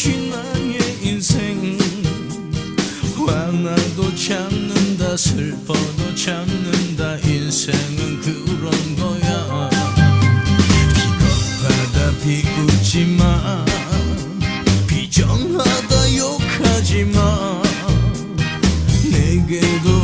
갇힌 나의 인생. 화나도 참는다 슬퍼도 참는다 인생은 그런 거야. 비겁하다 비웃지마. 비정하다 욕하지마. 내게도